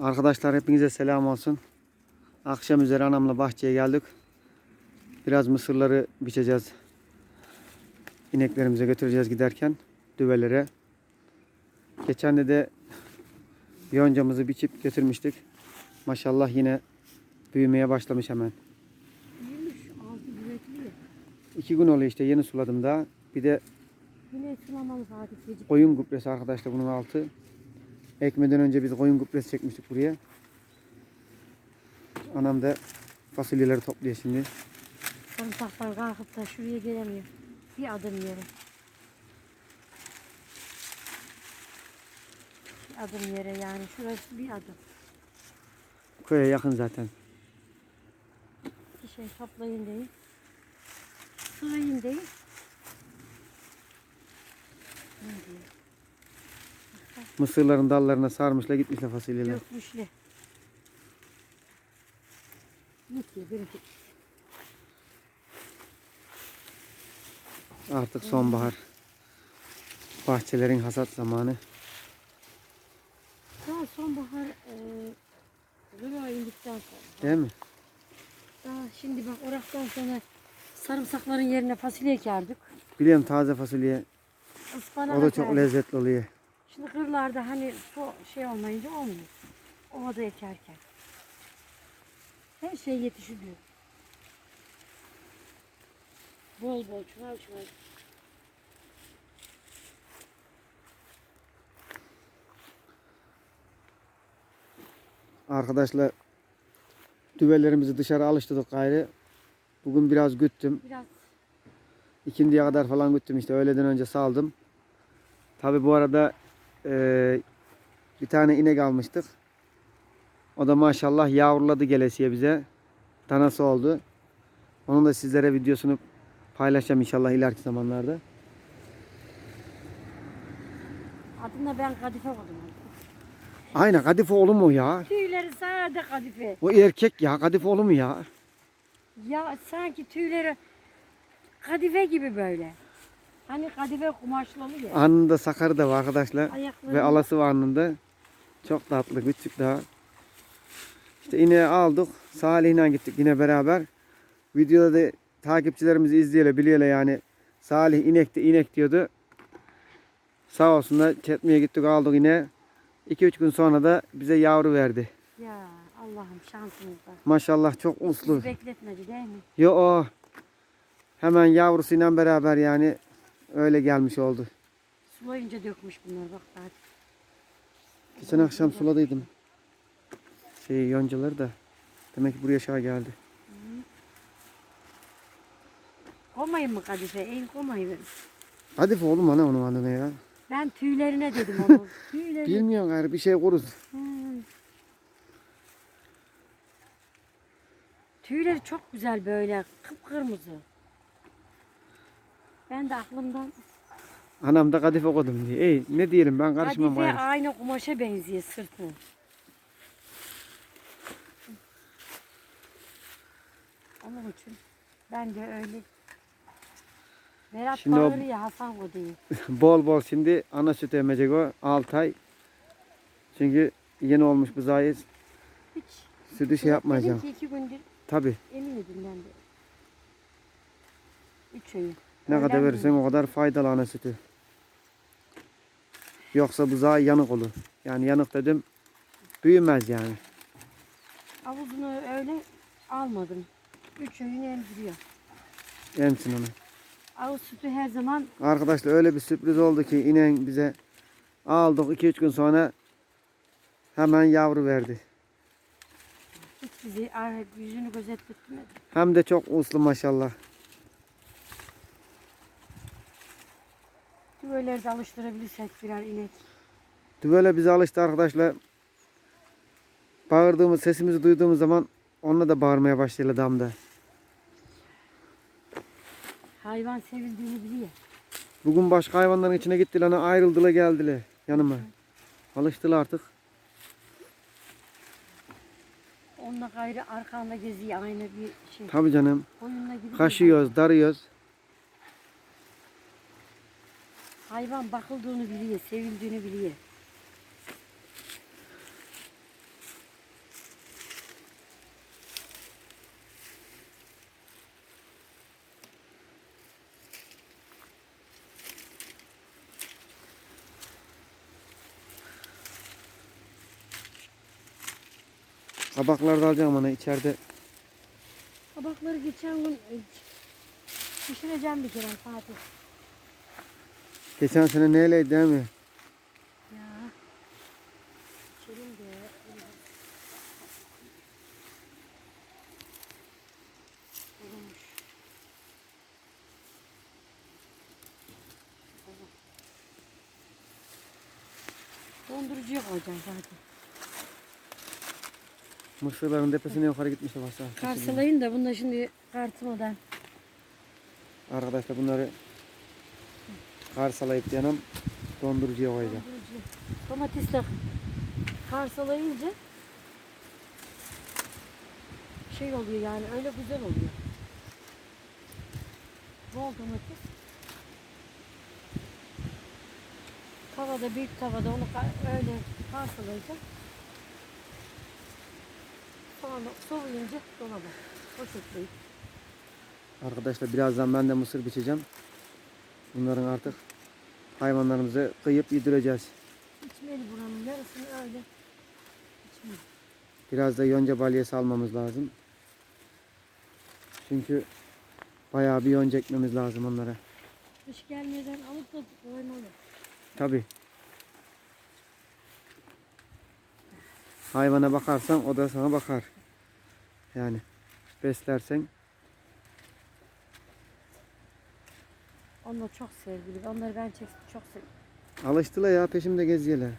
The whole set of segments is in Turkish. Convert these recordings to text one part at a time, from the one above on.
Arkadaşlar hepinize selam olsun. Akşam üzeri anamla bahçeye geldik. Biraz mısırları biçeceğiz. İneklerimize götüreceğiz giderken düvelere. Geçen de de yoncamızı biçip götürmüştük. Maşallah yine büyümeye başlamış hemen. Büyümüş, altı ya. İki gün oluyor işte yeni suladım daha. Bir de Yine sulamalı Fatih koyun gübresi arkadaşlar bunun altı. Ekmeden önce biz koyun gübresi çekmiştik buraya. Anam da fasulyeleri topluyor şimdi. Sarımsaklar kalkıp da şuraya gelemiyor. Bir adım yere. Bir adım yere yani. Şurası bir adım. Köye yakın zaten. Bir şey toplayın değil. Sığayın değil. Ne diyor? Mısırların dallarına sarmışlar gitmişler fasulyeler. Dökmüşle. Artık sonbahar. Bahçelerin hasat zamanı. Daha sonbahar eee Rıva indikten sonra. Değil mi? Daha şimdi bak oraktan sonra sarımsakların yerine fasulye ekerdik. Biliyorum taze fasulye. Ispanak O da çok lezzetli oluyor. Şimdi kırlarda hani su şey olmayınca olmuyor. Ovada ekerken. Her şey yetişiyor. Bol bol çuval çuval. Arkadaşlar düvelerimizi dışarı alıştırdık gayrı. Bugün biraz güttüm. Biraz İkindiye kadar falan güttüm işte öğleden önce saldım. Tabi bu arada eee, bir tane inek almıştık. O da maşallah yavruladı gelesiye bize. Tanası oldu. Onun da sizlere videosunu paylaşacağım inşallah ileriki zamanlarda. adına ben kadife koydum. Aynen kadife oğlu mu ya? Tüyleri sade kadife. O erkek ya kadife oğlu mu ya? Ya sanki tüyleri kadife gibi böyle. Hani kadife kumaşlı oluyor. Anında sakarı da var arkadaşlar. Ayakları Ve alası var anında. Çok tatlı küçük daha. İşte ineği aldık. Salih'le gittik yine beraber. Videoda da takipçilerimizi izleyelim biliyorlar yani. Salih inekti inek diyordu. Sağ olsunlar çetmeye gittik aldık yine. 2-3 gün sonra da bize yavru verdi. Ya Allah'ım şansımızda. Maşallah çok uslu. Bizi bekletmedi değil mi? Yo o. Hemen yavrusuyla beraber yani öyle gelmiş oldu. Sulayınca dökmüş bunlar bak Fatih. Geçen akşam suladıydım. Şey yoncaları da. Demek ki buraya aşağı geldi. Komayın mı kadife? En komayın. Hadi oğlum ana onun adını ya. Ben tüylerine dedim onu. Tüyleri. Bilmiyorum gayrı bir şey kuruz. Hmm. Tüyleri çok güzel böyle kıpkırmızı. Ben de aklımdan Anam da kadife koydum diye. Ey ne diyelim ben karışmam kadife gayrı. aynı kumaşa benziyor sırtı. Onun için ben de öyle Berat Şimdi o- bağırıyor ya Hasan o değil. bol bol şimdi ana süt emecek o 6 ay. Çünkü yeni olmuş buzayı Hiç sütü şey yapmayacağım. Dedim ki iki gündür Tabi emiyordum ben de. Üç öğün. Ne kadar Öğlen verirsen o kadar faydalı ana sütü. Yoksa buzağı yanık olur. Yani yanık dedim büyümez yani. Avuzunu öyle almadım. Üç öğün emziriyor. Emsin onu. Avuz sütü her zaman Arkadaşlar öyle bir sürpriz oldu ki inen bize aldık 2-3 gün sonra hemen yavru verdi. hiç bizi yüzünü gözetletmedi. Hem de çok uslu maşallah. Düveleri de alıştırabilirsek birer inek. Böyle bize alıştı arkadaşlar. Bağırdığımız sesimizi duyduğumuz zaman onunla da bağırmaya başladı damda. Hayvan sevildiğini biliyor. Bugün başka hayvanların içine gittiler hani ayrıldılar geldiler yanıma. Alıştılar artık. Onunla gayrı arkanda geziyor aynı bir şey. Tabii canım. Kaşıyoruz, darıyoruz. Hayvan bakıldığını biliyor, sevildiğini biliyor. Kabakları da alacağım bana içeride. Kabakları geçen gün e, pişireceğim bir kere Fatih. Geçen sene neyleydi değil mi? Ya. İçelim de. Kurumuş. Dondurucuya koyacağım zaten. Mısırların tepesine yukarı gitmişler aşağı. Karsalayın da bunda şimdi kartmadan. Arkadaşlar bunları karsalayıp yanım dondurucuya koyacağım. Dondurucu. Domates de karsalayınca şey oluyor yani öyle güzel oluyor. Bol domates. Tavada büyük tavada onu öyle karsalayacağım. Sonra soğuyunca dolaba poşetleyip Arkadaşlar birazdan ben de mısır biçeceğim. Bunların artık hayvanlarımızı kıyıp yedireceğiz. içmeli buranın yarısını öyle içmeli. Biraz da yonca balyası almamız lazım. Çünkü bayağı bir yonca ekmemiz lazım onlara. Kış gelmeden alıp da koymalı. Tabi. Hayvana bakarsan o da sana bakar. Yani beslersen Onlar çok sevgili. Onları ben çok, seviyorum. alıştılar ya peşimde geziyorlar.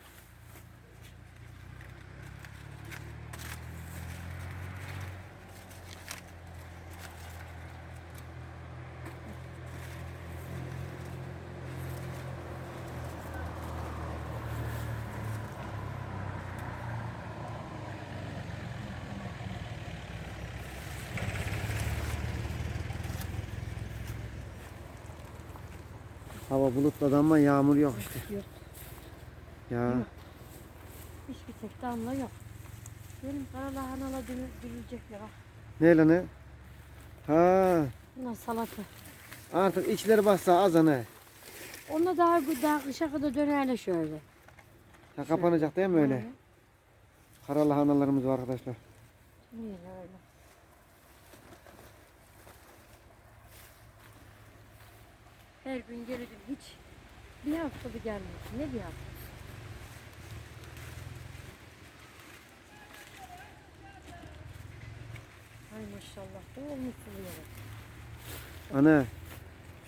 Hava bulutladı ama yağmur yok işte. Yok. Ya Yok. Hiçbir tek damla yok. Benim kara lahanalar dürülecekler. Ah. ne lan ne? Ha Bunlar salata. artık içleri bassa az ne? Onlar daha, daha kışa kadar dönerler şöyle. Ya kapanacak değil mi öyle? Öyle. Kara lahanalarımız var arkadaşlar. Niye öyle? Her gün gelirim hiç. Bir hafta bir gelmez. Ne bir hafta? Ay maşallah. Ne olmuş suluyor. Ana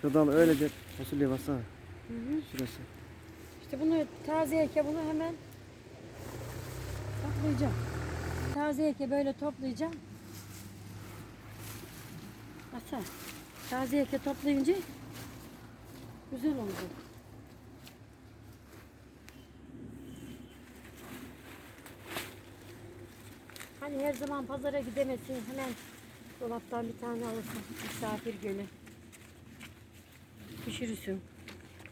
şu dal öylece fasulye bassana. Hı hı. Şurası. İşte bunu taze eke bunu hemen toplayacağım. Taze eke böyle toplayacağım. Asa. Taze eke toplayınca güzel olacak. Hani her zaman pazara gidemezsin hemen dolaptan bir tane alırsın misafir günü. Pişirirsin.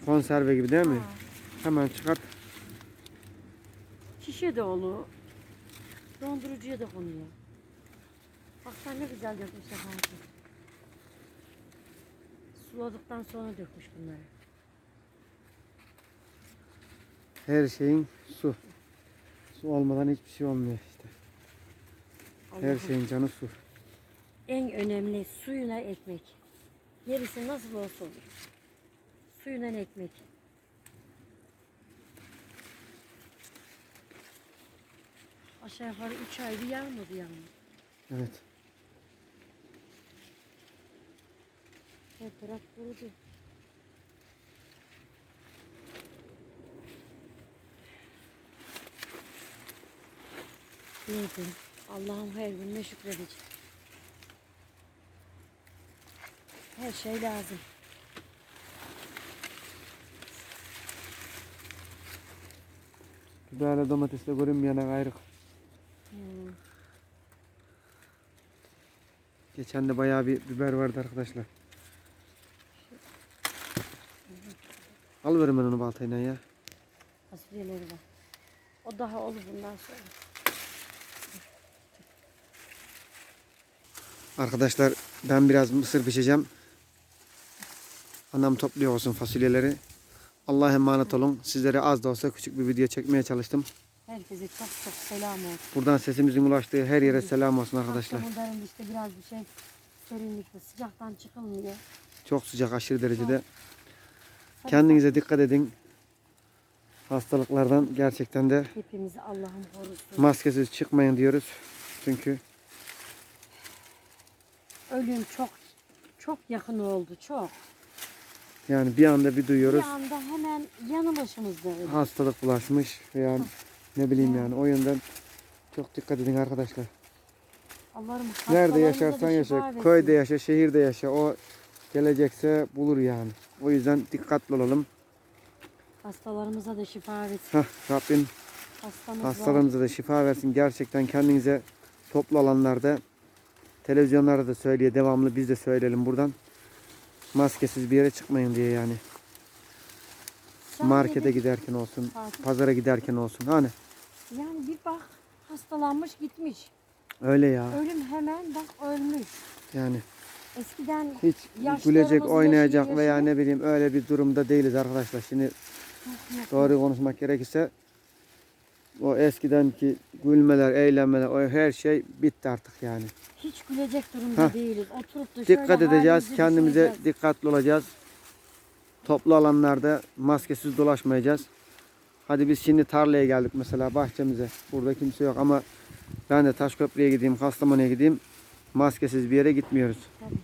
Konserve gibi değil mi? Ha. Hemen çıkart. Şişe de olur. Dondurucuya da konuyor. Bak sen ne güzel Fatih. Suladıktan sonra dökmüş bunları. Her şeyin su. Su olmadan hiçbir şey olmuyor işte. Her şeyin canı su. En önemli suyuna ekmek. Gerisi nasıl olsa olur. Suyuna ekmek. Aşağı yukarı 3 ay bir yağmadı yağmur. Evet. Her taraf kurudu. Neydi? Allah'ım her gün ne şükredeceğim. Her şey lazım. Biberle domatesle görünmeyene gayrı. Hmm. Geçen de bayağı bir biber vardı arkadaşlar. Al verin ben onu baltayla ya. Fasulyeleri var. O daha olur bundan sonra. Arkadaşlar ben biraz mısır pişeceğim. Anam topluyor olsun fasulyeleri. Allah'a emanet olun. Sizlere az da olsa küçük bir video çekmeye çalıştım. Herkese çok çok selam olsun. Buradan sesimizin ulaştığı her yere selam olsun arkadaşlar. Akşamın işte biraz bir şey serinlikte sıcaktan çıkılmıyor. Çok sıcak aşırı derecede. Kendinize dikkat edin. Hastalıklardan gerçekten de Hepimizi Allah'ım korusun. maskesiz çıkmayın diyoruz. Çünkü Ölüm çok çok yakın oldu çok. yani bir anda bir duyuyoruz Bir anda hemen yanı başımızda ölüm. hastalık bulaşmış veya ne bileyim yani o yönden çok dikkat edin arkadaşlar. Allah'ım Nerede yaşarsan yaşa, versin. köyde yaşa, şehirde yaşa. O gelecekse bulur yani. O yüzden dikkatli olalım. Hastalarımıza da şifa versin. Hah, Rabbim Hastamız var. hastalarımıza da şifa versin. Gerçekten kendinize toplu alanlarda televizyonlarda da söyleye devamlı biz de söyleyelim buradan. Maskesiz bir yere çıkmayın diye yani. Markete giderken olsun, Fatih, pazara giderken olsun. Hani Yani bir bak hastalanmış gitmiş. öyle ya. Ölüm hemen bak ölmüş. Yani Eskiden hiç gülecek, oynayacak veya ne bileyim öyle bir durumda değiliz arkadaşlar. Şimdi Doğru konuşmak gerekirse o eskidenki gülmeler, eğlenmeler, o her şey bitti artık yani. hiç gülecek durumda Heh. değiliz. Oturup da Dikkat edeceğiz, kendimize düşüneceğiz. dikkatli olacağız. Toplu alanlarda maskesiz dolaşmayacağız. Hadi biz şimdi tarlaya geldik mesela bahçemize. Burada kimse yok ama ben de Taşköprü'ye gideyim, Kastamonu'ya gideyim. Maskesiz bir yere gitmiyoruz. Tabii.